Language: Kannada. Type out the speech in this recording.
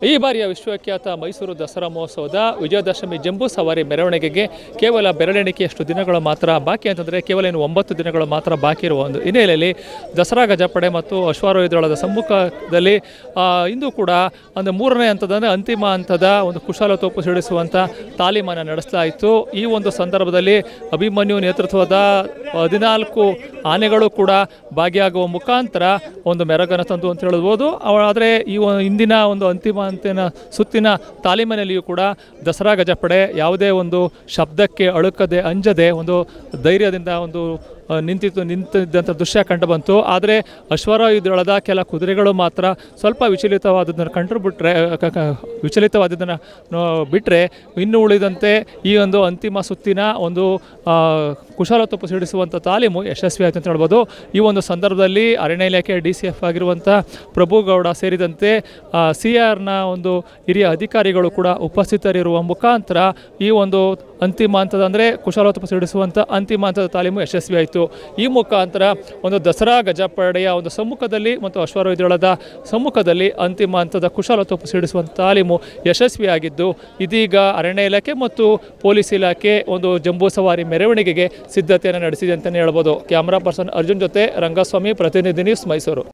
ಈ ಬಾರಿಯ ವಿಶ್ವವಿಖ್ಯಾತ ಮೈಸೂರು ದಸರಾ ಮಹೋತ್ಸವದ ವಿಜಯದಶಮಿ ಜಂಬೂ ಸವಾರಿ ಮೆರವಣಿಗೆಗೆ ಕೇವಲ ಬೆರಳೆಣಿಕೆಯಷ್ಟು ದಿನಗಳು ಮಾತ್ರ ಬಾಕಿ ಅಂತಂದರೆ ಕೇವಲ ಇನ್ನು ಒಂಬತ್ತು ದಿನಗಳು ಮಾತ್ರ ಬಾಕಿ ಇರುವ ಒಂದು ಹಿನ್ನೆಲೆಯಲ್ಲಿ ದಸರಾ ಗಜಪಡೆ ಮತ್ತು ಅಶ್ವಾರೋಹಿದಳದ ಸಮ್ಮುಖದಲ್ಲಿ ಇಂದು ಕೂಡ ಒಂದು ಮೂರನೇ ಹಂತದ ಅಂತಿಮ ಹಂತದ ಒಂದು ಕುಶಾಲತೋಪು ಸಿಡಿಸುವಂಥ ತಾಲೀಮನ್ನು ನಡೆಸಲಾಯಿತು ಈ ಒಂದು ಸಂದರ್ಭದಲ್ಲಿ ಅಭಿಮನ್ಯು ನೇತೃತ್ವದ ಹದಿನಾಲ್ಕು ಆನೆಗಳು ಕೂಡ ಭಾಗಿಯಾಗುವ ಮುಖಾಂತರ ಒಂದು ಮೆರಗನ್ನು ತಂದು ಅಂತ ಹೇಳ್ಬೋದು. ಆದರೆ ಈ ಇಂದಿನ ಒಂದು ಅಂತಿಮ ಅಂತಿನ ಸುತ್ತಿನ ತಾಲೀಮಿನಲ್ಲಿಯೂ ಕೂಡ ದಸರಾ ಗಜಪಡೆ ಯಾವುದೇ ಒಂದು ಶಬ್ದಕ್ಕೆ ಅಳುಕದೆ ಅಂಜದೆ ಒಂದು ಧೈರ್ಯದಿಂದ ಒಂದು ನಿಂತಿತ್ತು, ನಿಂತಿದ್ದಂಥ ದೃಶ್ಯ ಕಂಡು ಬಂತು. ಆದರೆ ಅಶ್ವರಾಯುಧಳದ ಕೆಲ ಕುದುರೆಗಳು ಮಾತ್ರ ಸ್ವಲ್ಪ ವಿಚಲಿತವಾದದನ್ನು ಕಂಡು ಬಿಟ್ಟರೆ ವಿಚಲಿತವಾದದ್ದನ್ನು ಬಿಟ್ಟರೆ ಇನ್ನು ಉಳಿದಂತೆ ಈ ಒಂದು ಅಂತಿಮ ಸುತ್ತಿನ ಒಂದು ಕುಶಲ ತುಪ್ಪು ಸಿಡಿಸುವಂಥ ತಾಲೀಮು ಯಶಸ್ವಿ ಆಯಿತು ಅಂತ ಹೇಳ್ಬೋದು. ಈ ಒಂದು ಸಂದರ್ಭದಲ್ಲಿ ಅರಣ್ಯ ಇಲಾಖೆ ಡಿ ಸಿ ಎಫ್ ಆಗಿರುವಂಥ ಪ್ರಭುಗೌಡ ಸೇರಿದಂತೆ ಸಿ ಆರ್ನ ಒಂದು ಹಿರಿಯ ಅಧಿಕಾರಿಗಳು ಕೂಡ ಉಪಸ್ಥಿತರಿರುವ ಮುಖಾಂತರ ಈ ಒಂದು ಅಂತಿಮ ಹಂತದ ಅಂದರೆ ಕುಶಲೋತ್ಪ ಸಿಡಿಸುವಂಥ ಅಂತಿಮ ಹಂತದ ತಾಲೀಮು ಯಶಸ್ವಿ ಆಯಿತು. ಈ ಮುಖಾಂತರ ಒಂದು ದಸರಾ ಗಜಪಡೆಯ ಒಂದು ಸಮ್ಮುಖದಲ್ಲಿ ಮತ್ತು ಅಶ್ವಾರೋಹಿದಳದ ಸಮ್ಮುಖದಲ್ಲಿ ಅಂತಿಮ ಹಂತದ ಕುಶಲತೋಪು ಸಿಡಿಸುವಂಥ ತಾಲೀಮು ಯಶಸ್ವಿಯಾಗಿದ್ದು, ಇದೀಗ ಅರಣ್ಯ ಇಲಾಖೆ ಮತ್ತು ಪೊಲೀಸ್ ಇಲಾಖೆ ಒಂದು ಜಂಬೂ ಸವಾರಿ ಮೆರವಣಿಗೆಗೆ ಸಿದ್ಧತೆಯನ್ನು ನಡೆಸಿದೆ ಅಂತಲೇ ಹೇಳ್ಬೋದು. ಕ್ಯಾಮ್ರಾ ಪರ್ಸನ್ ಅರ್ಜುನ್ ಜೊತೆ ರಂಗಸ್ವಾಮಿ, ಪ್ರತಿನಿಧಿ ನ್ಯೂಸ್ ಮೈಸೂರು.